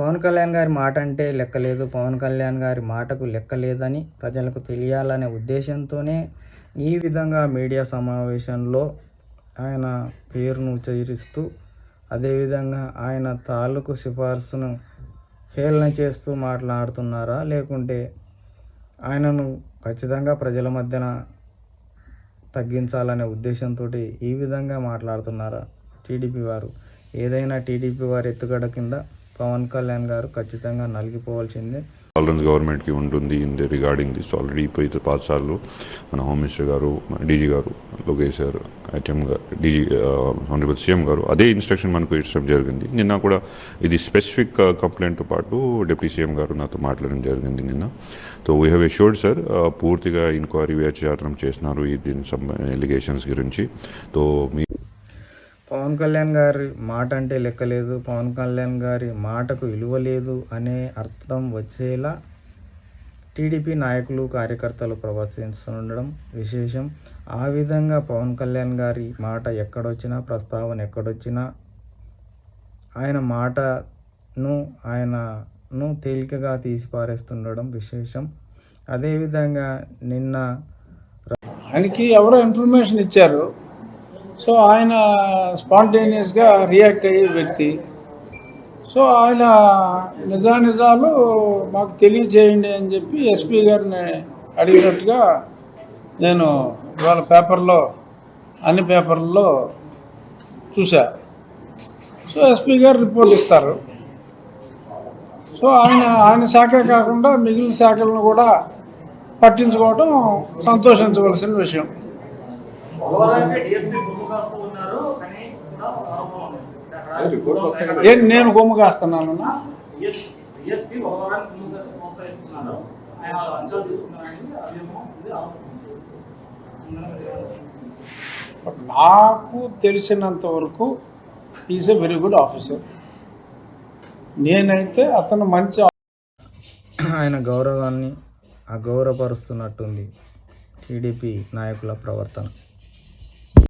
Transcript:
పవన్ కళ్యాణ్ గారి మాట అంటే లెక్కలేదు. పవన్ కళ్యాణ్ గారి మాటకు లెక్కలేదని ప్రజలకు తెలియాలనే ఉద్దేశంతోనే ఈ విధంగా మీడియా సమావేశంలో ఆయన పేరును ఉచ్చరిస్తూ అదేవిధంగా ఆయన తాలూకు సిఫార్సును హేళన చేస్తూ మాట్లాడుతున్నారా? లేకుంటే ఆయనను ఖచ్చితంగా ప్రజల మధ్యన తగ్గించాలనే ఉద్దేశంతో ఈ విధంగా మాట్లాడుతున్నారా టీడీపీ వారు? ఏదైనా టీడీపీ వారి ఎత్తుగడ కింద పవన్ కళ్యాణ్ గారు ఖచ్చితంగా నలిగిపోవాల్సిందే. టాలరెన్స్ గవర్నమెంట్కి ఉంటుంది in the regarding this already ఇప్పుడు పాఠశాలలో మన హోమ్ మినిస్టర్ గారు డీజీ గారు లోకేష్ గారు ఐటీఎం గారు డీజీ ఆనరబుల్ సీఎం గారు అదే ఇన్స్ట్రక్షన్ మనకు ఇచ్చడం జరిగింది. నిన్న కూడా ఇది స్పెసిఫిక్ కంప్లైంట్తో పాటు డిప్యూటీ సీఎం గారు నాతో మాట్లాడడం జరిగింది నిన్న. So we have assured sir పూర్తిగా ఎంక్వైరీ విచారణం చేస్తున్నారు ఈ దీని ఎలిగేషన్స్ గురించి. సో మీ పవన్ కళ్యాణ్ గారి మాట అంటే లెక్కలేదు. పవన్ కళ్యాణ్ గారి మాటకు విలువ లేదు అనే అర్థం వచ్చేలా టీడీపీ నాయకులు కార్యకర్తలు ప్రవర్తిస్తుండడం విశేషం. ఆ విధంగా పవన్ కళ్యాణ్ గారి మాట ఎక్కడొచ్చినా ప్రస్తావన ఎక్కడొచ్చినా ఆయన మాటను ఆయనను తేలికగా తీసిపారేస్తుండడం విశేషం. అదేవిధంగా నిన్న ఆయనకి ఎవరో ఇన్ఫర్మేషన్ ఇచ్చారు. సో ఆయన స్పాంటేనియస్గా రియాక్ట్ అయ్యే వ్యక్తి. సో ఆయన నిజానిజాలు మాకు తెలియజేయండి అని చెప్పి ఎస్పీ గారిని అడిగినట్టుగా నేను ఇవాళ పేపర్లో అన్ని పేపర్లలో చూసా సో ఎస్పీ గారు రిపోర్ట్ ఇస్తారు. సో ఆయన ఆయన శాఖ కాకుండా మిగిలిన శాఖలను కూడా పట్టించుకోవడం సంతోషించవలసిన విషయం. ఏంటి నేను ఇది ఆరోపణ. నాకు తెలిసినంత వరకు is a very good officer నేనైతే అతను మంచి ఆయన గౌరవాన్ని అగౌరవపరుస్తున్నట్టుంది టీడీపీ నాయకుల ప్రవర్తన.